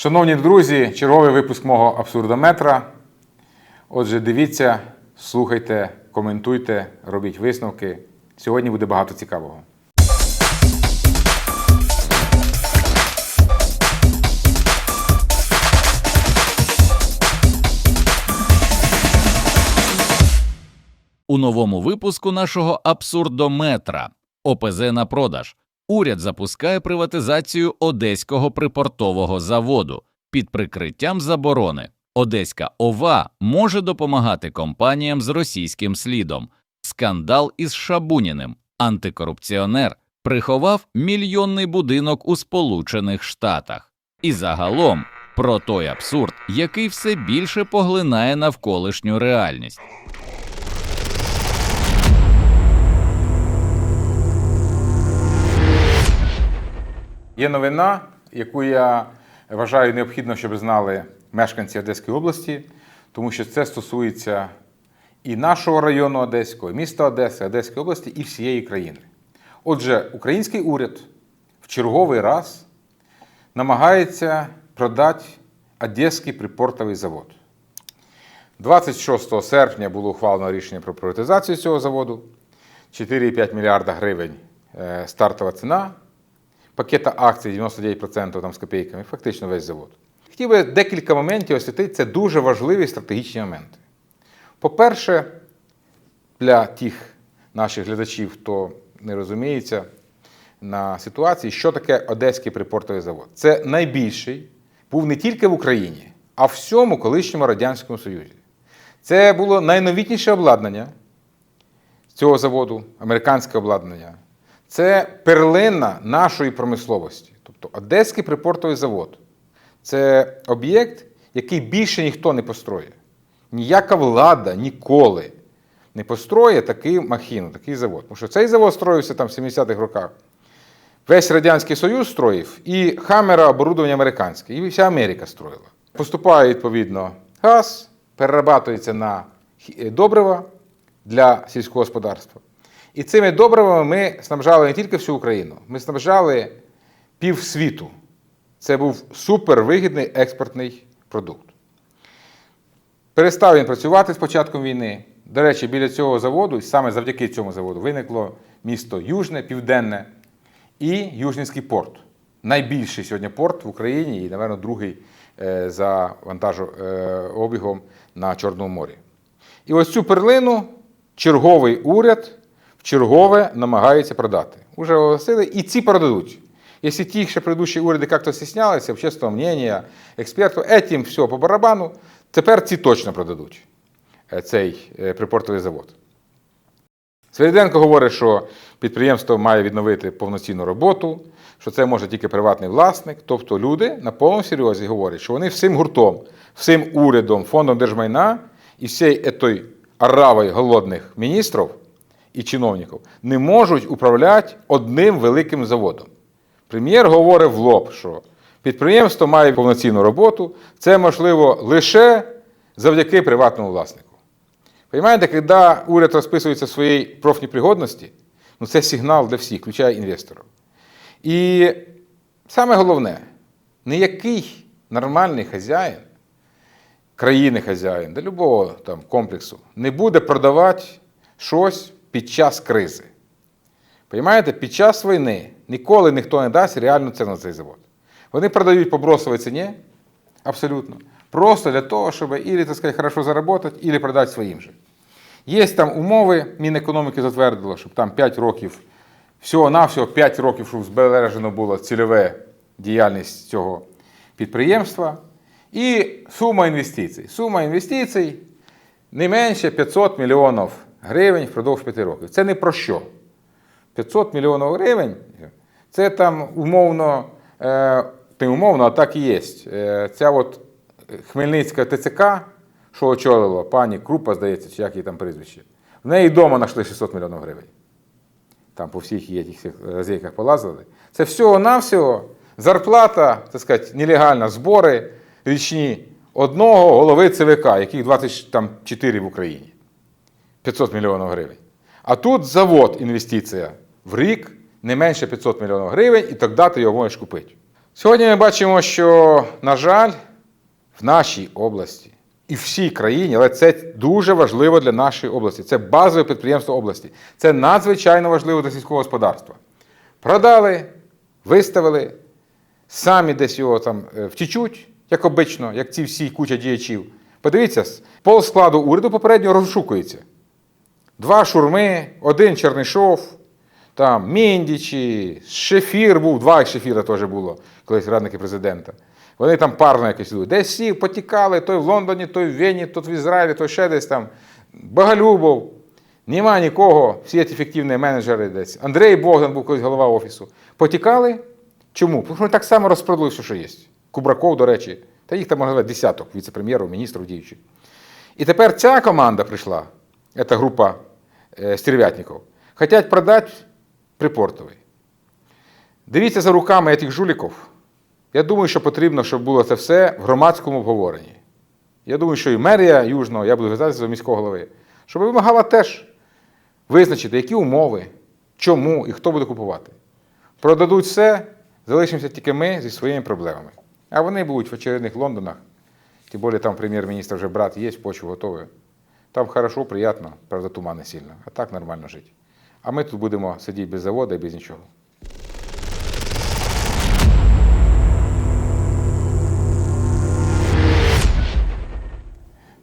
Шановні друзі, черговий випуск мого абсурдометра. Отже, дивіться, слухайте, коментуйте, робіть висновки. Сьогодні буде багато цікавого. У новому випуску нашого абсурдометра ОПЗ на продаж. Уряд запускає приватизацію Одеського припортового заводу під прикриттям заборони. Одеська ОВА може допомагати компаніям з російським слідом. Скандал із Шабуніним. Антикорупціонер приховав мільйонний будинок у Сполучених Штатах. І загалом про той абсурд, який все більше поглинає навколишню реальність. Є новина, яку я вважаю необхідно, щоб знали мешканці Одеської області, тому що це стосується і нашого району Одеського, і міста Одеси, Одеської області і всієї країни. Отже, український уряд в черговий раз намагається продати Одеський припортовий завод. 26 серпня було ухвалено рішення про приватизацію цього заводу. 4,5 мільярда гривень е, стартова ціна. Пакета акцій 99% там з копійками, фактично весь завод. Хотів би декілька моментів освітити. Це дуже важливі стратегічні моменти. По-перше, для тих наших глядачів, хто не розуміється на ситуації, що таке Одеський припортовий завод. Це найбільший, був не тільки в Україні, а в всьому колишньому Радянському Союзі. Це було найновітніше обладнання цього заводу, американське обладнання. Це перлина нашої промисловості. Тобто Одеський припортовий завод це об'єкт, який більше ніхто не построє. Ніяка влада ніколи не построє такий махіну, такий завод. Тому що цей завод строївся там в 70-х роках. Весь Радянський Союз строїв, і Хамера оборудовання американське, і вся Америка строїла. Поступає, відповідно, газ, перерабатується на добрива для сільського господарства. І цими добривами ми снабжали не тільки всю Україну, ми снабжали півсвіту. Це був супервигідний експортний продукт. Перестав він працювати з початком війни. До речі, біля цього заводу, саме завдяки цьому заводу, виникло місто Южне, Південне і Южненський порт. Найбільший сьогодні порт в Україні і, напевно, другий е, за вантажообігом на Чорному морі. І ось цю перлину черговий уряд в чергове намагається продати. Уже оголосили, і ці продадуть. Якщо ті ще предыдущие уряди як-то стіснялися, общественного мнення, експертів, етім все по барабану, тепер ці точно продадуть е, цей е, припортовий завод. Свириденко говорить, що підприємство має відновити повноцінну роботу, що це може тільки приватний власник. Тобто люди на повному серйозі говорять, що вони всім гуртом, всім урядом, фондом держмайна і всією етой аравою голодних міністрів і чиновників не можуть управляти одним великим заводом. Прем'єр говорить в лоб, що підприємство має повноцінну роботу, це можливо лише завдяки приватному власнику. Понимаете, когда уряд розписується в своїй профнепригодності, ну це сигнал для всіх, включає інвесторів. І саме головне, ніякий нормальний хазяїн, країни хазяїн, до любого там комплексу, не буде продавати щось під час кризи. Понимаєте, під час війни ніколи ніхто не дасть реальну ціну на цей завод. Вони продають по бросовій ціні, абсолютно. Просто для того, щоб ілі, так сказати, хорошо заработати, ілі продати своїм же. Є там умови, Мінекономіки затвердило, щоб там 5 років, всього-навсього 5 років, щоб збережено було цільове діяльність цього підприємства. І сума інвестицій. Сума інвестицій не менше 500 мільйонів гривень впродовж 5 років. Це не про що. 500 мільйонів гривень це там умовно, е, не умовно, а так і є. Е, ця от Хмельницька ТЦК, що очолила пані Крупа, здається, чи як її там прізвище, в неї вдома знайшли 600 мільйонів гривень. Там по всіх її тих лазейках полазили. Це всього-навсього зарплата, так сказати, нелегальна, збори річні одного голови ЦВК, яких 24 в Україні. 500 мільйонів гривень. А тут завод інвестиція в рік не менше 500 мільйонів гривень, і тоді ти його можеш купити. Сьогодні ми бачимо, що, на жаль, в нашій області і всій країні, але це дуже важливо для нашої області. Це базове підприємство області. Це надзвичайно важливо для сільського господарства. Продали, виставили, самі десь його там е, втічуть, як обично, як ці всі куча діячів. Подивіться, пол складу уряду попередньо розшукується. Два шурми, один Чернишов, там Міндічі, Шефір був, два Шефіра теж було, колись радники президента. Вони там парно якось йдуть. Десь сів, потікали, той в Лондоні, той в Вені, той в Ізраїлі, той ще десь там. Боголюбов. Нема нікого, всі ці ефективні менеджери десь. Андрій Богдан був колись голова офісу. Потікали. Чому? Тому що вони так само розпродали все, що є. Кубраков, до речі, та їх там можна десяток віце-прем'єрів, міністрів діючих. І тепер ця команда прийшла, ця група е, стерв'ятників, хочуть продати Припортовий. Дивіться за руками цих жуліків. Я думаю, що потрібно, щоб було це все в громадському обговоренні. Я думаю, що і мерія Южного, я буду звертатися до міського голови, щоб вимагала теж визначити, які умови, чому і хто буде купувати. Продадуть все, залишимося тільки ми зі своїми проблемами. А вони будуть в очередних Лондонах, тим більше там прем'єр-міністр вже брат є, почву готові. Там хорошо, приємно, правда, тумани сильно, а так нормально жити. А ми тут будемо сидіти без заводу і без нічого.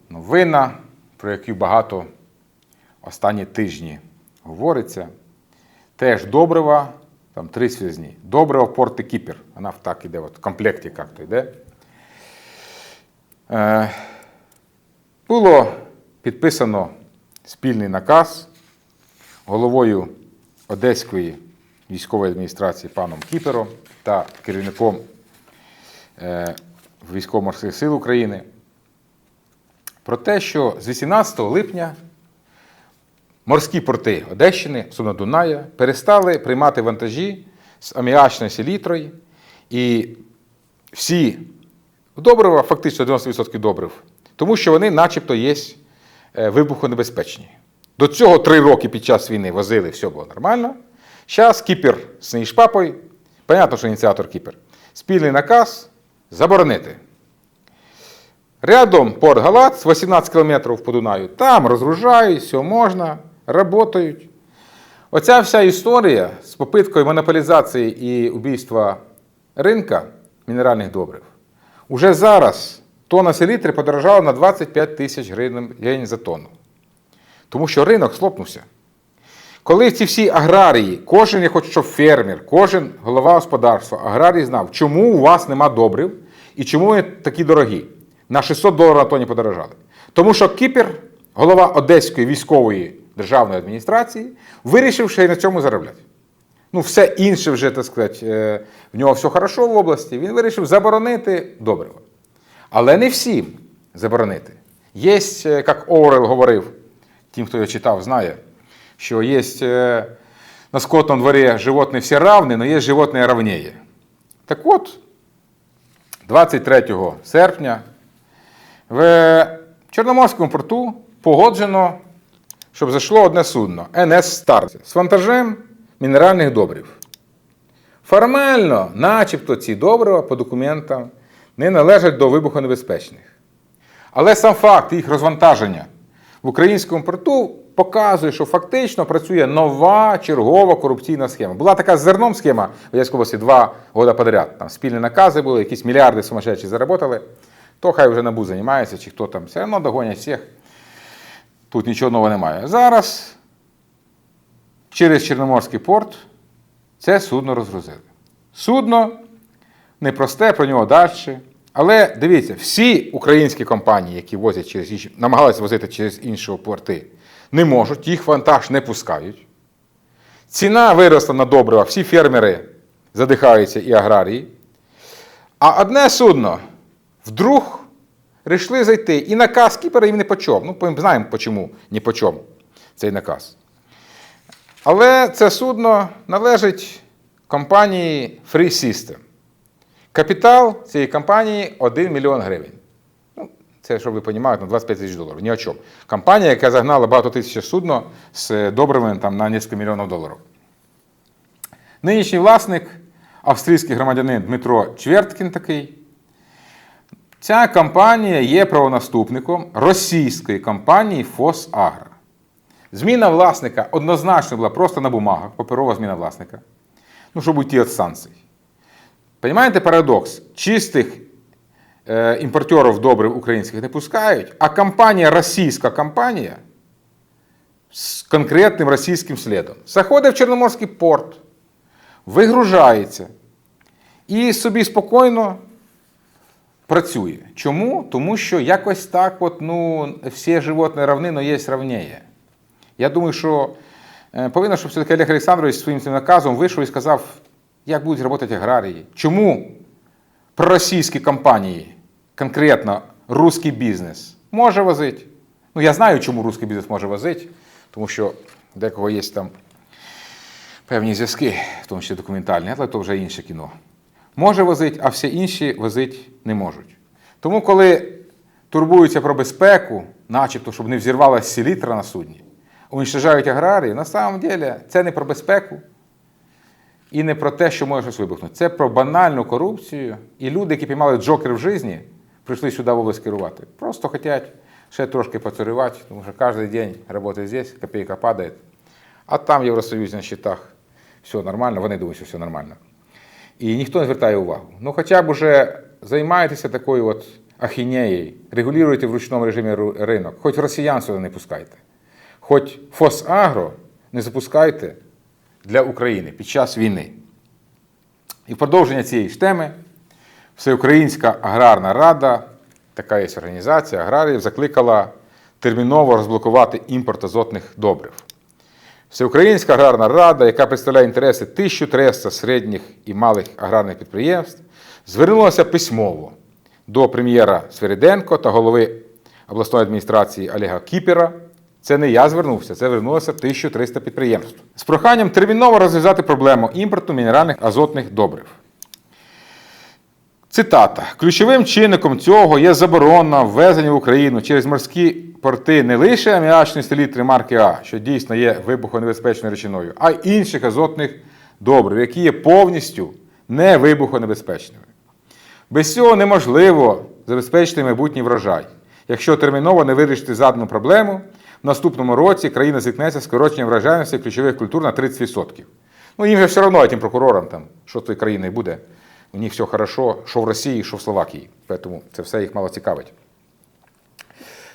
Новина, про яку багато останні тижні говориться, теж добрива, там три связні. Добрива в порти Кіпер. Вона так іде, от, в комплекті як-то йде. Е, було підписано спільний наказ головою Одеської військової адміністрації паном Кіпером та керівником е, Військово-морських сил України про те, що з 18 липня морські порти Одещини, особливо Дуная, перестали приймати вантажі з аміачною селітрою і всі добрива, фактично 90% добрив, тому що вони начебто є вибухонебезпечні. До цього три роки під час війни возили, все було нормально. Зараз Кіпер з неї шпапою, понятно, що ініціатор Кіпер, спільний наказ заборонити. Рядом Порт Галац, 18 кілометрів по Дунаю, там розгружають, все можна, працюють. Оця вся історія з попиткою монополізації і убійства ринка мінеральних добрив. Уже зараз тонна селітри подорожала на 25 тисяч гривень за тонну. Тому що ринок слопнувся. Коли ці всі аграрії, кожен, я хочу, щоб фермер, кожен голова господарства, аграрій знав, чому у вас нема добрив і чому вони такі дорогі. На 600 доларів на тоні подорожали. Тому що Кіпер, голова Одеської військової державної адміністрації, вирішив ще й на цьому заробляти. Ну, все інше вже, так сказати, е, в нього все хорошо в області, він вирішив заборонити добрива. Але не всім заборонити. Є, е, як Орел говорив, тим, хто його читав, знає, що є е, на скотном дворі животні всі равні, але є животні равніє. Так от, 23 серпня в Чорноморському порту погоджено, щоб зайшло одне судно НС Старт з вантажем мінеральних добрив. Формально, начебто, ці добрива по документам не належать до вибухонебезпечних. Але сам факт їх розвантаження в українському порту показує, що фактично працює нова чергова корупційна схема. Була така зерном схема в області два роки подряд. Там спільні накази були, якісь мільярди сумасшедші заработали. То хай вже набу займається, чи хто там все одно догонять всіх. Тут нічого нового немає. Зараз через Чорноморський порт це судно розгрузили. Судно непросте, про нього далі. Але дивіться, всі українські компанії, які возять через намагалися возити через інші порти, не можуть, їх вантаж не пускають. Ціна виросла на добрива, всі фермери задихаються і аграрії. А одне судно вдруг рішили зайти. І наказ Кіпера їм не по чому. Ну, ми знаємо, чому по чому цей наказ. Але це судно належить компанії Free System. Капітал цієї компанії 1 мільйон гривень. Ну, це, щоб ви розумієте, на 25 тисяч доларів. Ні о чому. Компанія, яка загнала багато тисяч судно з добривами там, на кілька мільйонів доларів. Нинішній власник австрійський громадянин Дмитро Чверткін такий. Ця компанія є правонаступником російської компанії «Фосагро». Зміна власника однозначно була просто на бумагах, паперова зміна власника. Ну, щоб уйти від санкцій. Понимаєте парадокс? Чистих е, імпортерів добрив українських не пускають, а компанія, російська компанія з конкретним російським слідом заходить в Чорноморський порт, вигружається і собі спокійно працює. Чому? Тому що якось так, от, ну, всі животні равні, але є равніє. Я думаю, що е, повинно, щоб все-таки Олег Олександрович своїм цим наказом вийшов і сказав, як будуть працювати аграрії. Чому проросійські компанії, конкретно русський бізнес, може возити? Ну, я знаю, чому русський бізнес може возити, тому що декого є там певні зв'язки, в тому числі документальні, але то вже інше кіно. Може возити, а всі інші возити не можуть. Тому, коли турбуються про безпеку, начебто, щоб не взірвалася селітра на судні, уничтожають аграрії, на самом деле це не про безпеку і не про те, що може щось вибухнути. Це про банальну корупцію. І люди, які піймали джокер в житті, прийшли сюди в керувати. Просто хочуть ще трошки поцарювати, тому що кожен день працює здесь, копійка падає. А там в Євросоюзі на щитах все нормально, вони думають, що все нормально. І ніхто не звертає увагу. Ну, хоча б уже займаєтеся такою от ахінеєю, регулюєте в ручному режимі ринок, хоч росіян сюди не пускайте, хоч Фосагро не запускайте для України під час війни. І в продовження цієї ж теми Всеукраїнська аграрна рада, така є організація аграріїв, закликала терміново розблокувати імпорт азотних добрив. Всеукраїнська аграрна рада, яка представляє інтереси 1300 середніх і малих аграрних підприємств, звернулася письмово до прем'єра Свириденко та голови обласної адміністрації Олега Кіпера. Це не я звернувся, це звернулося 1300 підприємств з проханням терміново розв'язати проблему імпорту мінеральних азотних добрив. Цитата: ключовим чинником цього є заборона ввезення в Україну через морські порти не лише аміачної селітри марки А, що дійсно є вибухонебезпечною речиною, а й інших азотних добрив, які є повністю не вибухонебезпечними. Без цього неможливо забезпечити майбутній врожай. Якщо терміново не вирішити задану проблему, в наступному році країна зіткнеться з скороченням врожайності ключових культур на 30%. Ну, їм же все одно, тим прокурорам, там, що з тою країною буде. У них все хорошо, що в Росії, що в Словакії. Тому це все їх мало цікавить.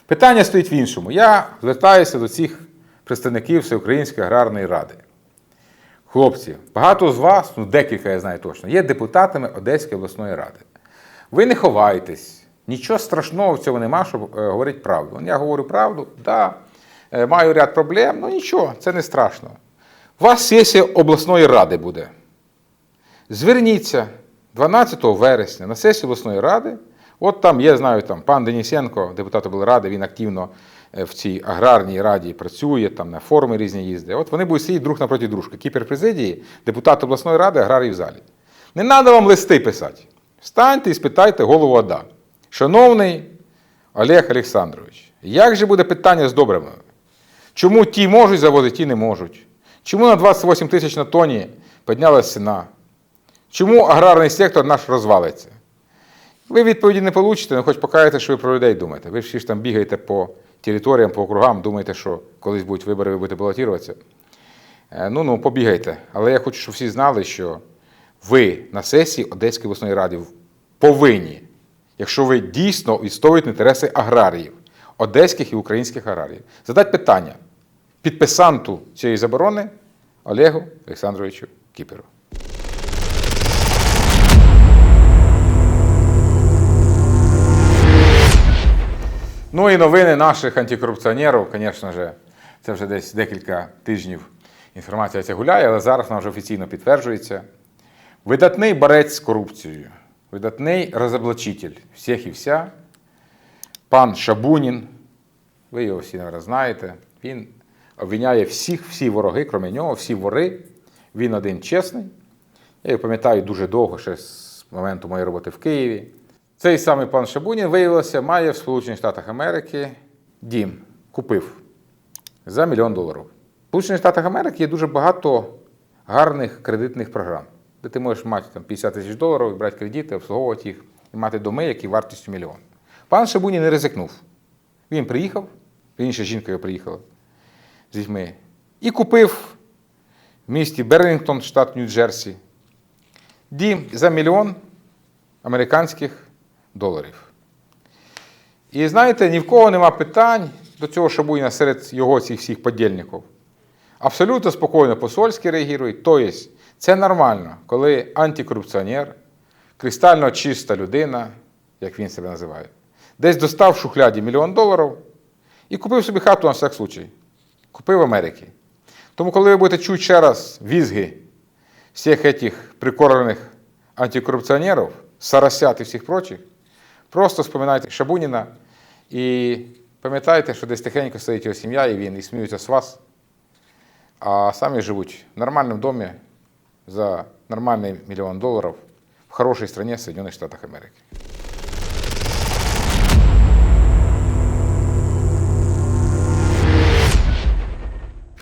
Питання стоїть в іншому. Я звертаюся до цих представників Всеукраїнської аграрної ради. Хлопці, багато з вас, ну декілька я знаю точно, є депутатами Одеської обласної ради. Ви не ховайтесь, нічого страшного в цьому нема, щоб е, говорити правду. Я говорю правду, да, е, маю ряд проблем, ну нічого, це не страшно. У вас сесія обласної ради буде. Зверніться 12 вересня на сесію обласної ради. От там, я знаю, там пан Денисенко, депутат облради, він активно е, в цій аграрній раді працює, там на форуми різні їздить. От вони будуть сидіти друг напроти дружки. Кіпер президії, депутат обласної ради, аграрій в залі. Не треба вам листи писати. Встаньте і спитайте голову ОДА. Шановний Олег Олександрович, як же буде питання з добривами? Чому ті можуть завозити, ті не можуть? Чому на 28 тисяч на тоні піднялася ціна? Чому аграрний сектор наш розвалиться? Ви відповіді не получите, але хоч покажете, що ви про людей думаєте. Ви всі ж там бігаєте по територіям, по округам, думаєте, що колись будуть вибори, ви будете балотуватися. Е, Ну, ну, побігайте. Але я хочу, щоб всі знали, що ви на сесії Одеської обласної ради повинні, якщо ви дійсно відстоюєте інтереси аграріїв, одеських і українських аграріїв, задати питання підписанту цієї заборони Олегу Олександровичу Кіперу. Ну і новини наших антикорупціонерів, звісно ж, це вже десь декілька тижнів інформація ця гуляє, але зараз вона вже офіційно підтверджується. Видатний борець з корупцією, видатний розоблачитель всіх і вся, пан Шабунін, ви його всі, наверное, знаєте, він обвиняє всіх, всі вороги, крім нього, всі вори. Він один чесний. Я його пам'ятаю дуже довго, ще з моменту моєї роботи в Києві. Цей самий пан Шабунін, виявилося, має в Сполучених Штатах Америки дім, купив за мільйон доларів. В Сполучених Штатах Америки є дуже багато гарних кредитних програм. Де ти можеш мати там, 50 тисяч доларів, брати кредити, обслуговувати їх і мати доми, які вартістю мільйон. Пан Шабуні не ризикнув. Він приїхав, інша жінка його приїхала з дітьми, і купив в місті Берлінгтон, штат Нью-Джерсі, дім за мільйон американських доларів. І знаєте, ні в кого нема питань до цього Шабуніна серед його цих всіх подільників. Абсолютно спокійно посольські реагують. Тобто, це нормально, коли антикорупціонер, кристально чиста людина, як він себе називає, десь достав в шухляді мільйон доларів і купив собі хату на всяк случай. Купив в Америці. Тому, коли ви будете чути ще раз візги всіх цих прикормлених антикорупціонерів, сарасят і всіх прочих, просто вспоминайте Шабуніна і пам'ятайте, що десь тихенько стоїть його сім'я, і він і сміються з вас, а самі живуть в нормальному домі за нормальний мільйон доларів в хорошій країні Соединених Штатах Америки.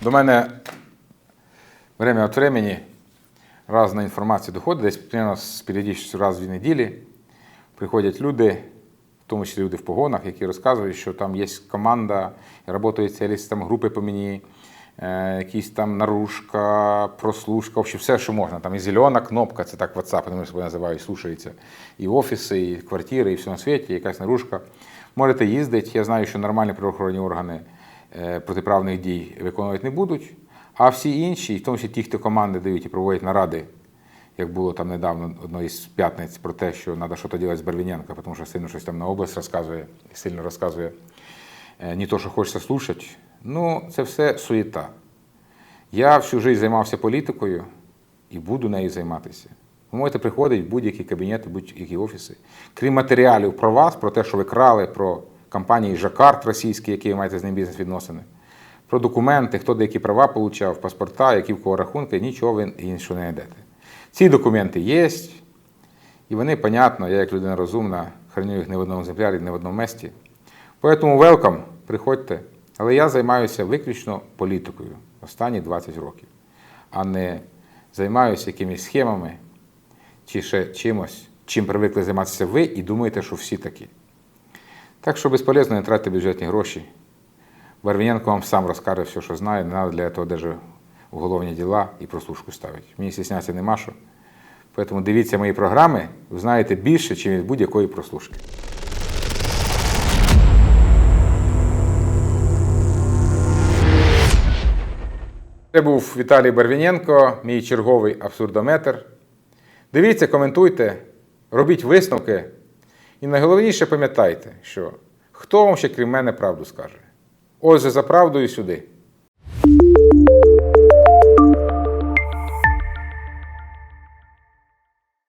До мене время від времени різна інформація доходить, десь примерно періодичністю раз в неділі приходять люди, в тому числі люди в погонах, які розказують, що там є команда, працюють цілі там групи по мені, якісь там наружка, прослушка, взагалі все, що можна. Там і зелена кнопка, це так WhatsApp, себе називають, слушається. І офіси, і квартири, і все на світі, якась наружка. Можете їздити. Я знаю, що нормальні правоохоронні органи е, протиправних дій виконувати не будуть. А всі інші, в тому числі ті, хто команди дають і проводять наради, як було там недавно одної з п'ятниць про те, що треба щось робити з Барвіненко, тому що сильно щось там на область розказує, сильно розказує е, не то, що хочеться слухати. Ну, це все суєта. Я всю життя займався політикою і буду нею займатися. Ви можете приходити в будь-які кабінети, будь-які офіси. Крім матеріалів про вас, про те, що ви крали, про компанії Жакарт російські, які ви маєте з ним бізнес-відносини, про документи, хто деякі права отримав, паспорта, які в кого рахунки, нічого ви іншого не знайдете. Ці документи є, і вони, понятно, я як людина розумна, храню їх не в одному екземплярі, не в одному місці. Поэтому welcome, приходьте. Але я займаюся виключно політикою останні 20 років, а не займаюся якимись схемами чи ще чимось, чим привикли займатися ви і думаєте, що всі такі. Так що безполезно не тратити бюджетні гроші. Барвіненко вам сам розкаже все, що знає, не треба для того даже уголовні діла і прослушку ставити. Мені стіснятися нема що. Тому дивіться мої програми, ви знаєте більше, ніж від будь-якої прослушки. Це був Віталій Барвіненко, мій черговий абсурдометр. Дивіться, коментуйте, робіть висновки. І найголовніше пам'ятайте, що хто вам ще крім мене правду скаже? Отже, за правдою сюди.